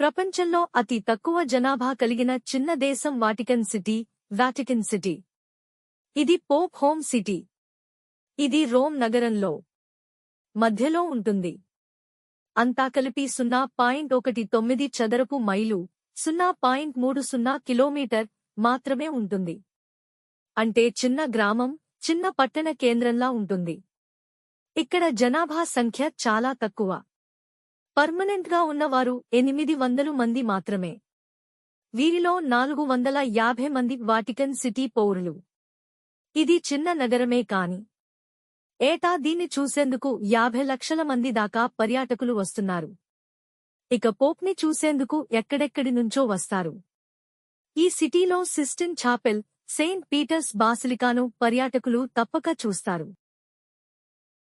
ప్రపంచంలో అతి తక్కువ జనాభా కలిగిన చిన్న దేశం వాటికన్ సిటీ వాటికన్ సిటీ. ఇది పోప్ హోమ్ సిటీ. ఇది రోమ్ నగరంలో మధ్యలో ఉంటుంది. అంతా కలిపి సున్నా పాయింట్ ఒకటి తొమ్మిది చదరపు మైలు సున్నా పాయింట్ మూడు సున్నా కిలోమీటర్ మాత్రమే ఉంటుంది. అంటే చిన్న గ్రామం చిన్న పట్టణ కేంద్రంలా ఉంటుంది. ఇక్కడ జనాభా సంఖ్య చాలా తక్కువ. పర్మనెంట్గా ఉన్నవారు ఎనిమిది వందలు మంది మాత్రమే. వీరిలో నాలుగు వందల యాభై మంది వాటికన్ సిటీ పౌరులు. ఇది చిన్న నగరమే కాని. ఏటా దీన్ని చూసేందుకు యాభై లక్షల మంది దాకా పర్యాటకులు వస్తున్నారు. ఇక పోప్ని చూసేందుకు ఎక్కడెక్కడి నుంచో వస్తారు. ఈ సిటీలో సిస్టిన్ ఛాపెల్ సెయింట్ పీటర్స్ బాసిలికాను పర్యాటకులు తప్పక చూస్తారు.